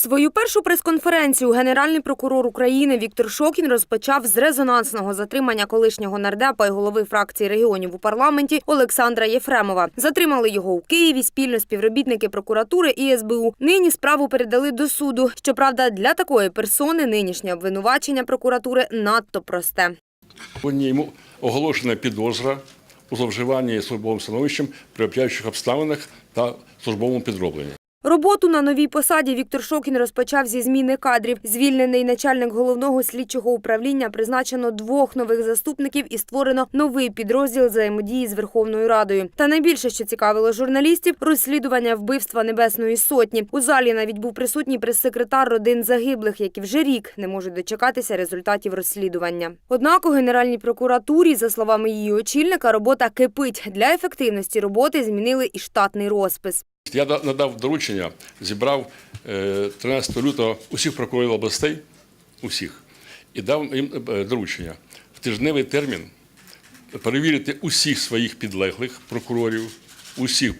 Свою першу прес-конференцію генеральний прокурор України Віктор Шокін розпочав з резонансного затримання колишнього нардепа і голови фракції регіонів у парламенті Олександра Єфремова. Затримали його у Києві спільно співробітники прокуратури і СБУ. Нині справу передали до суду. Щоправда, для такої персони нинішнє обвинувачення прокуратури надто просте. Сьогодні йому оголошена підозра у зловживанні службовим становищем при обтяжуючих обставинах та службовому підробленні. Роботу на новій посаді Віктор Шокін розпочав зі зміни кадрів. Звільнений начальник головного слідчого управління призначено двох нових заступників і створено новий підрозділ взаємодії з Верховною Радою. Та найбільше, що цікавило журналістів, розслідування вбивства Небесної Сотні. У залі навіть був присутній прес-секретар родин загиблих, які вже рік не можуть дочекатися результатів розслідування. Однак у Генеральній прокуратурі, за словами її очільника, робота кипить. Для ефективності роботи змінили і штатний розпис. Я надав доручення, зібрав е, 13 лютого усіх прокурорів областей, усіх, і дав їм е, доручення в тижневий термін перевірити усіх своїх підлеглих прокурорів, усіх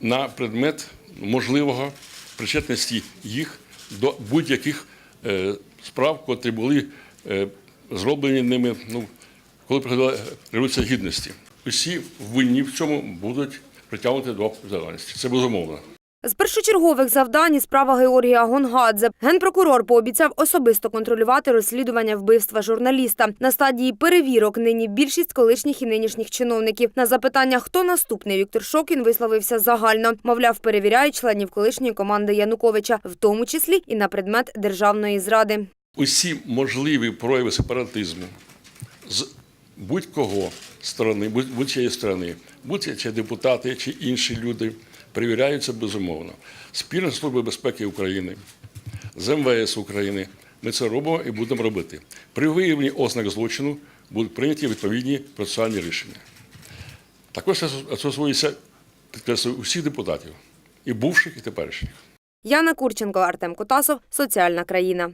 на предмет можливого причетності їх до будь-яких е, справ, котрі були е, зроблені ними, ну, коли приходила революція гідності. Усі винні в цьому будуть притягнути до відповідальності. Це безумовно. З першочергових завдань і справа Георгія Гонгадзе. Генпрокурор пообіцяв особисто контролювати розслідування вбивства журналіста. На стадії перевірок нині більшість колишніх і нинішніх чиновників. На запитання, хто наступний, Віктор Шокін висловився загально. Мовляв, перевіряють членів колишньої команди Януковича, в тому числі і на предмет державної зради. Усі можливі прояви сепаратизму з будь-кого сторони, будь- будь-чиєї сторони, будь чи депутати, чи інші люди, перевіряються безумовно. Спільно з Службою безпеки України, з МВС України. Ми це робимо і будемо робити. При виявленні ознак злочину будуть прийняті відповідні процесуальні рішення. Також стосується, підкреслюю, усіх депутатів, і бувших, і теперішніх. Яна Курченко, Артем Котасов, Соціальна країна.